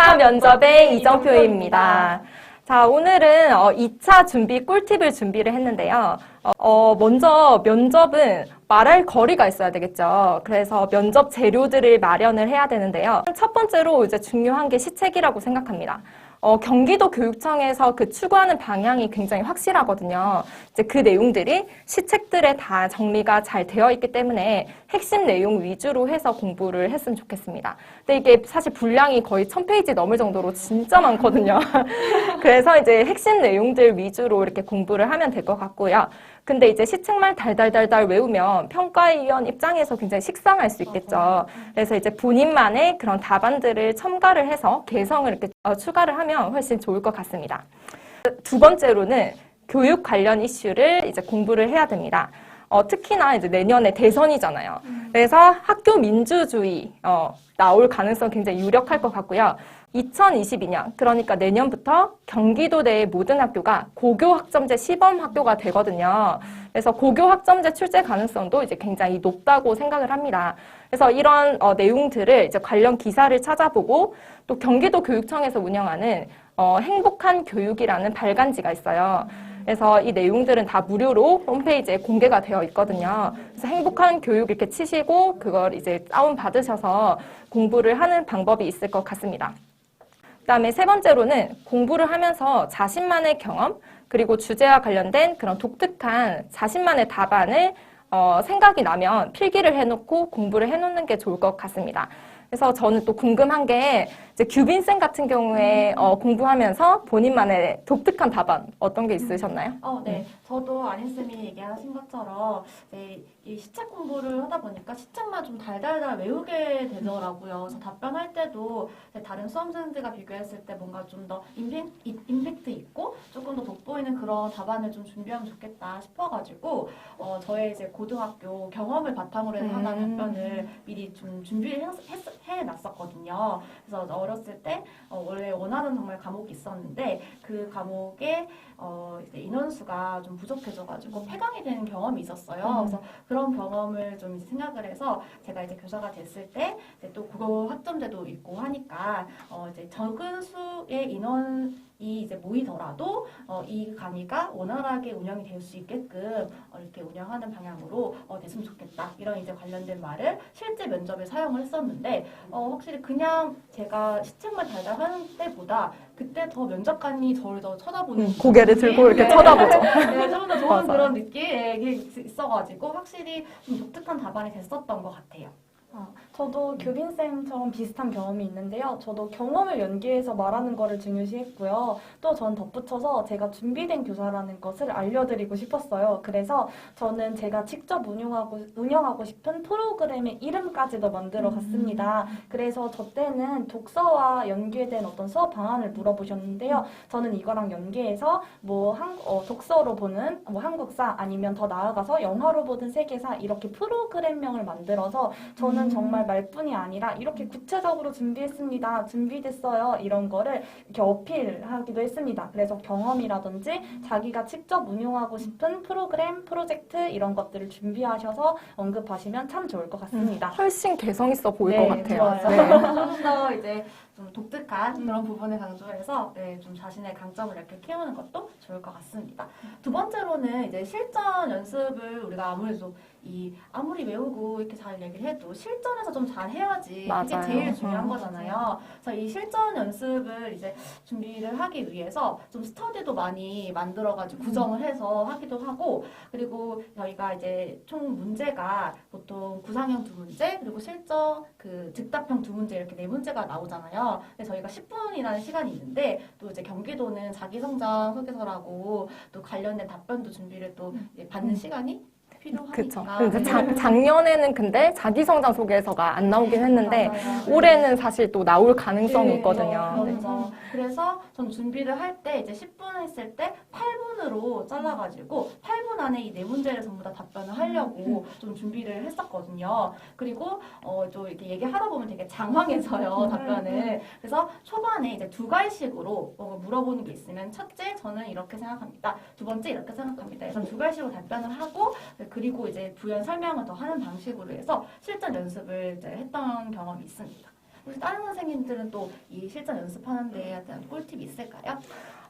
2차 면접의 이정표입니다. 자, 오늘은 어, 2차 준비 꿀팁을 준비를 했는데요. 어, 어, 먼저 면접은 말할 거리가 있어야 되겠죠. 그래서 면접 재료들을 마련을 해야 되는데요. 첫 번째로 이제 중요한 게 시책이라고 생각합니다. 어, 경기도 교육청에서 그 추구하는 방향이 굉장히 확실하거든요. 이제 그 내용들이 시책들에 다 정리가 잘 되어 있기 때문에 핵심 내용 위주로 해서 공부를 했으면 좋겠습니다. 근데 이게 사실 분량이 거의 1000페이지 넘을 정도로 진짜 많거든요. 그래서 이제 핵심 내용들 위주로 이렇게 공부를 하면 될 것 같고요. 근데 이제 시책만 달달달달 외우면 평가위원 입장에서 굉장히 식상할 수 있겠죠. 그래서 이제 본인만의 그런 답안들을 첨가를 해서 개성을 이렇게 어, 추가를 하면 훨씬 좋을 것 같습니다. 두 번째로는 교육 관련 이슈를 이제 공부를 해야 됩니다. 어, 특히나 이제 내년에 대선이잖아요. 그래서 학교 민주주의 어, 나올 가능성 굉장히 유력할 것 같고요. 2022년 그러니까 내년부터 경기도 내의 모든 학교가 고교 학점제 시범 학교가 되거든요. 그래서 고교 학점제 출제 가능성도 이제 굉장히 높다고 생각을 합니다. 그래서 이런 어, 내용들을 이제 관련 기사를 찾아보고 또 경기도 교육청에서 운영하는 어, 행복한 교육이라는 발간지가 있어요. 그래서 이 내용들은 다 무료로 홈페이지에 공개가 되어 있거든요. 그래서 행복한 교육 이렇게 치시고 그걸 이제 다운 받으셔서 공부를 하는 방법이 있을 것 같습니다. 그다음에 세 번째로는 공부를 하면서 자신만의 경험 그리고 주제와 관련된 그런 독특한 자신만의 답안을 어, 생각이 나면 필기를 해놓고 공부를 해놓는 게 좋을 것 같습니다. 그래서 저는 또 궁금한 게 이제 규빈 쌤 같은 경우에 어, 공부하면서 본인만의 독특한 답안 어떤 게 있으셨나요? 어, 네. 저도 안인쌤이 얘기하신 것처럼 이 시책 공부를 하다 보니까 시책만 좀 달달달 외우게 되더라고요. 그래서 답변할 때도 다른 수험생들과 비교했을 때 뭔가 좀 더 임팩트 있고 조금 더 돋보이는 그런 답안을 좀 준비하면 좋겠다 싶어가지고 어, 저의 이제 고등학교 경험을 바탕으로 해서 하나 음. 답변을 미리 좀 준비를 해놨었거든요. 그래서 어렸을 때 어, 원래 원하는 정말 과목이 있었는데 그 과목에 어, 인원수가 좀 부족해져가지고 폐강이 되는 경험이 있었어요. 음. 그래서 그런 경험을 좀 생각을 해서 제가 이제 교사가 됐을 때 또 국어 학점제도 있고 하니까 어, 이제 적은 수의 인원 이 이제 모이더라도 어, 이 강의가 원활하게 운영이 될 수 있게끔 어, 이렇게 운영하는 방향으로 어, 됐으면 좋겠다 이런 이제 관련된 말을 실제 면접에 사용을 했었는데 어, 확실히 그냥 제가 시책만 달달 하는 때보다 그때 더 면접관이 저를 더 쳐다보는 음, 고개를 들고 이렇게 네. 쳐다보죠. 네, 좀더 좋은 맞아요. 그런 느낌이 있어가지고 확실히 좀 독특한 답안이 됐었던 것 같아요. 아, 저도 교빈쌤처럼 비슷한 경험이 있는데요. 저도 경험을 연계해서 말하는 거를 중요시했고요. 또 전 덧붙여서 제가 준비된 교사라는 것을 알려드리고 싶었어요. 그래서 저는 제가 직접 운영하고, 운영하고 싶은 프로그램의 이름까지도 만들어 갔습니다. 그래서 저 때는 독서와 연계된 어떤 수업 방안을 물어보셨는데요. 저는 이거랑 연계해서 뭐 한, 어, 독서로 보는 뭐 한국사 아니면 더 나아가서 영화로 보는 세계사 이렇게 프로그램명을 만들어서 저는 정말 말뿐이 아니라 이렇게 구체적으로 준비했습니다. 준비됐어요. 이런 거를 이렇게 어필하기도 했습니다. 그래서 경험이라든지 자기가 직접 운용하고 싶은 프로그램, 프로젝트 이런 것들을 준비하셔서 언급하시면 참 좋을 것 같습니다. 훨씬 개성 있어 보일 네, 것 같아요. 좋아요. 네. 더 이제 좀 독특한 그런 부분을 강조해서 네, 좀 자신의 강점을 이렇게 키우는 것도 좋을 것 같습니다. 두 번째로는 이제 실전 연습을 우리가 아무래도 이 아무리 외우고 이렇게 잘 얘기를 해도 실전에서 좀 잘 해야지 맞아요. 이게 제일 중요한 음. 거잖아요. 그래서 이 실전 연습을 이제 준비를 하기 위해서 좀 스터디도 많이 만들어가지고 구성을 해서 하기도 하고 그리고 저희가 이제 총 문제가 보통 구상형 두 문제 그리고 실전 그 즉답형 두 문제 이렇게 네 문제가 나오잖아요. 근데 저희가 10분이라는 시간이 있는데 또 이제 경기도는 자기 성장 소개서라고 또 관련된 답변도 준비를 또 이제 받는 시간이. 그쵸. 그래서 작, 작년에는 근데 자기 성장 소개서가 안 나오긴 했는데 맞아요. 올해는 사실 또 나올 가능성이 네, 있거든요. 네. 맞아. 그래서 전 준비를 할 때 이제 10분 했을 때 8 분으로 잘라가지고 8분 안에 이 네 문제를 전부 다 답변을 하려고 좀 준비를 했었거든요. 그리고 어, 좀 이렇게 얘기하다 보면 되게 장황해서요 답변을. 그래서 초반에 이제 두 갈식으로 뭐 물어보는 게 있으면 첫째 저는 이렇게 생각합니다. 두 번째 이렇게 생각합니다. 그래서 두 갈식으로 답변을 하고 그리고 이제 부연 설명을 더 하는 방식으로 해서 실전 연습을 이제 했던 경험이 있습니다. 혹시 다른 선생님들은 또 이 실전 연습하는 데에 대한 꿀팁이 있을까요?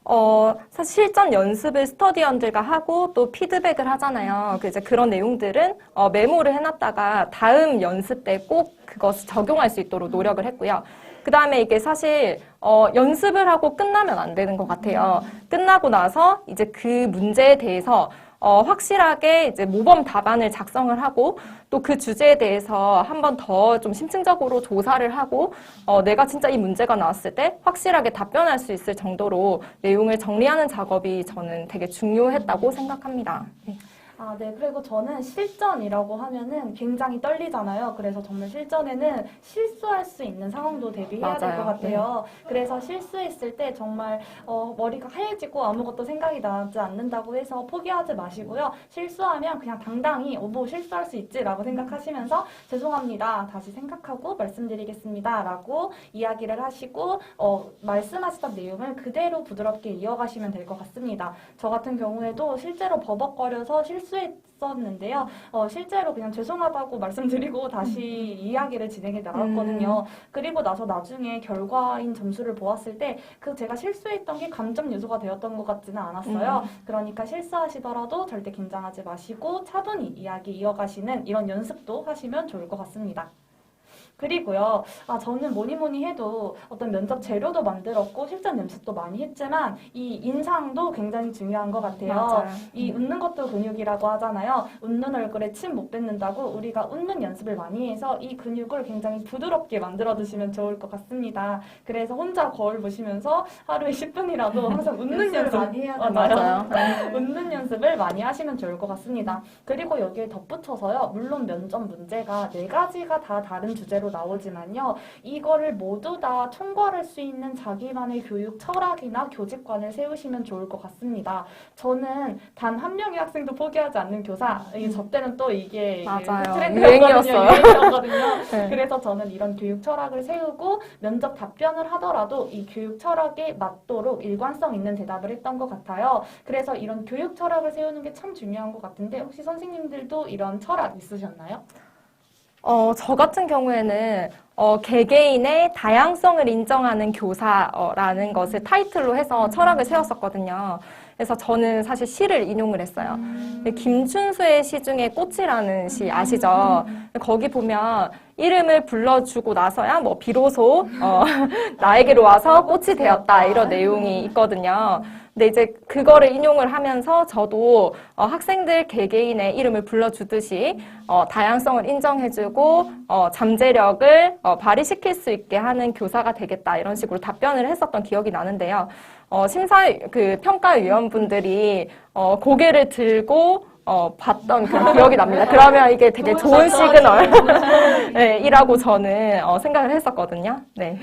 어, 사실 실전 연습을 스터디원들과 하고 또 피드백을 하잖아요. 그 이제 그런 내용들은 어, 메모를 해놨다가 다음 연습 때 꼭 그것을 적용할 수 있도록 노력을 했고요. 그 다음에 이게 사실 어, 연습을 하고 끝나면 안 되는 것 같아요. 끝나고 나서 이제 그 문제에 대해서 어, 확실하게 이제 모범 답안을 작성을 하고 또 그 주제에 대해서 한 번 더 좀 심층적으로 조사를 하고 어, 내가 진짜 이 문제가 나왔을 때 확실하게 답변할 수 있을 정도로 내용을 정리하는 작업이 저는 되게 중요했다고 생각합니다. 네. 아, 네. 그리고 저는 실전이라고 하면은 굉장히 떨리잖아요. 그래서 정말 실전에는 실수할 수 있는 상황도 대비해야 될 것 맞아요. 같아요. 그래서 실수했을 때 정말 어, 머리가 하얘지고 아무것도 생각이 나지 않는다고 해서 포기하지 마시고요. 실수하면 그냥 당당히 어, 뭐 실수할 수 있지라고 생각하시면서 죄송합니다. 다시 생각하고 말씀드리겠습니다. 라고 이야기를 하시고 어, 말씀하시던 내용을 그대로 부드럽게 이어가시면 될 것 같습니다. 저 같은 경우에도 실제로 버벅거려서 실수 했었는데요. 어, 실제로 그냥 죄송하다고 말씀드리고 다시 이야기를 진행해 나갔거든요. 그리고 나서 나중에 결과인 점수를 보았을 때 그 제가 실수했던 게 감점 요소가 되었던 것 같지는 않았어요. 그러니까 실수하시더라도 절대 긴장하지 마시고 차분히 이야기 이어가시는 이런 연습도 하시면 좋을 것 같습니다. 그리고요, 아, 저는 뭐니 뭐니 해도 어떤 면접 재료도 만들었고 실전 연습도 많이 했지만 이 인상도 굉장히 중요한 것 같아요. 맞아요. 이 웃는 것도 근육이라고 하잖아요. 웃는 얼굴에 침 못 뱉는다고 우리가 웃는 연습을 많이 해서 이 근육을 굉장히 부드럽게 만들어 두시면 좋을 것 같습니다. 그래서 혼자 거울 보시면서 하루에 10분이라도 항상 웃는 연습을 연습 많이 해야 어, 되나요? 맞아요. 웃는 연습을 많이 하시면 좋을 것 같습니다. 그리고 여기에 덧붙여서요. 물론 면접 문제가 네 가지가 다 다른 주제로 나오지만요. 이거를 모두 다 총괄할 수 있는 자기만의 교육 철학이나 교직관을 세우시면 좋을 것 같습니다. 저는 단 한 명의 학생도 포기하지 않는 교사. 이저 때는 또 이게 맞아요. 트렌드였거든요. 유행이었어요. 유행이었거든요. 네. 그래서 저는 이런 교육 철학을 세우고 면접 답변을 하더라도 이 교육 철학에 맞도록 일관성 있는 대답을 했던 것 같아요. 그래서 이런 교육 철학을 세우는 게 참 중요한 것 같은데 혹시 선생님들도 이런 철학 있으셨나요? 어, 저 같은 경우에는 어, 개개인의 다양성을 인정하는 교사라는 것을 타이틀로 해서 철학을 세웠었거든요. 그래서 저는 사실 시를 인용을 했어요. 근데 김춘수의 시 중에 꽃이라는 시 아시죠? 거기 보면 이름을 불러주고 나서야 뭐 비로소 어, 나에게로 와서 꽃이 되었다 이런 내용이 있거든요. 근데 이제 그거를 인용을 하면서 저도 어, 학생들 개개인의 이름을 불러주듯이 어, 다양성을 인정해주고 어, 잠재력을 어, 발휘시킬 수 있게 하는 교사가 되겠다 이런 식으로 답변을 했었던 기억이 나는데요. 어, 심사 그 평가위원분들이 어, 고개를 들고 어, 봤던 그런 기억이 납니다. 그러면 이게 되게 좋은 시그널 네, 이라고 저는 어, 생각을 했었거든요. 네.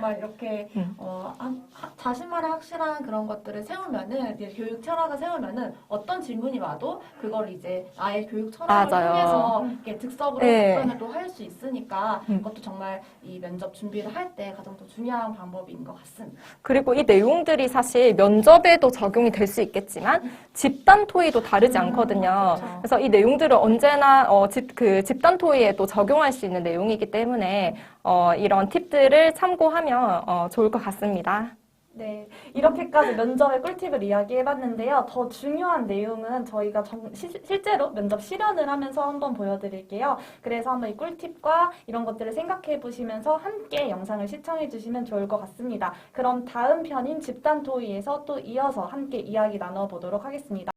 정말 이렇게 음. 어, 한- 하- 자신만의 확실한 그런 것들을 세우면은 이제 교육 철학을 세우면은 어떤 질문이 와도 그걸 이제 아예 교육 철학을 맞아요. 통해서 이렇게 득석으로 네. 답변을 또 할 수 있으니까 음. 그것도 정말 이 면접 준비를 할 때 가장 또 중요한 방법인 것 같습니다. 그리고 이 내용들이 사실 면접에도 적용이 될 수 있겠지만 집단 토의도 다르지 않거든요. 그렇죠. 그래서 이 내용들을 언제나 어, 집, 그 집단 토의에도 적용할 수 있는 내용이기 때문에 어, 이런 팁들을 참고하면 어, 좋을 것 같습니다. 네, 이렇게까지 면접의 꿀팁을 이야기해봤는데요. 더 중요한 내용은 저희가 정- 시- 실제로 면접 실현을 하면서 한번 보여드릴게요. 그래서 한번 이 꿀팁과 이런 것들을 생각해 보시면서 함께 영상을 시청해 주시면 좋을 것 같습니다. 그럼 다음 편인 집단 토의에서 또 이어서 함께 이야기 나눠보도록 하겠습니다.